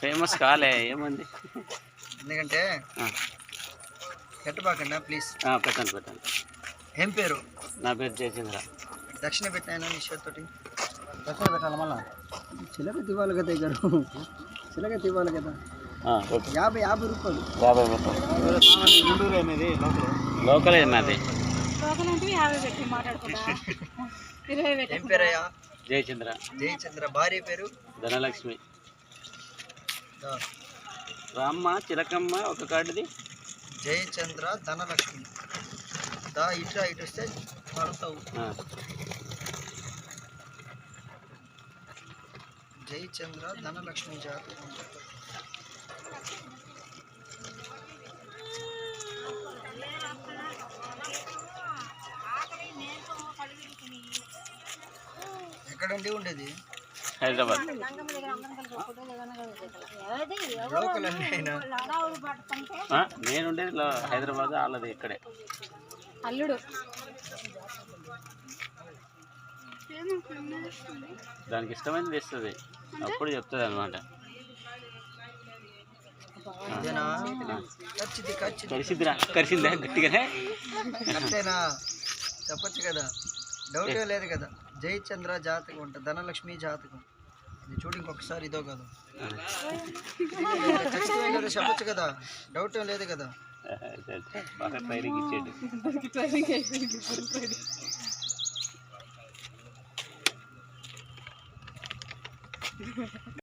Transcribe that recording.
Famous కాలే ఏముంది? ఎందుకంటే పెట్టబాకండి ప్లీజ్. ఆ, పెట్టండి పెట్టండి. ఏం పేరు? నా పేరు జయచంద్ర. దక్షిణ పెట్టినా నీ చేతితోటి ఎక్కడ పెట్టాలి మళ్ళా? చిలక తివ్వాలి కదా గారు చిలక తివ్వాలి కదా. యాభై యాభై రూపాయలు. యాభై రూపాయలు అనేది లోకలే. నాది లోకల్ అంటే యాభై పెట్టి మాట్లాడుకుంటా. ఇరవై పెట్టి ఏం పేరయ్యా? జయచంద్ర. జయచంద్ర భార్య పేరు? ధనలక్ష్మి. రామ్మ చిలకమ్మ ఒక కార్డుది జయచంద్ర ధనలక్ష్మి. దా ఇట్లా ఇటు వస్తే పడతావు జయచంద్ర ధనలక్ష్మి జాతకం ఎక్కడండి ఉండేది? హైదరాబాద్. నేను ఉండేది లో- హైదరాబాద్ వాళ్ళది ఇక్కడే. అల్లుడు. దానికి ఇష్టమైనది ఇస్తుంది అప్పుడు చెప్తుంది అనమాట కలిసిద్దిరా కలిసిందా గట్టిగానే? అంతేనా? చెప్పొచ్చు కదా. డౌట్ లేదు కదా. జయచంద్ర జాతకం అంట ధనలక్ష్మి జాతకం. చూడు ఇంకొకసారి ఇదో కదా. కదా చెప్పొచ్చు కదా. డౌట్ ఏం లేదు కదా. బాగా ట్రైనింగ్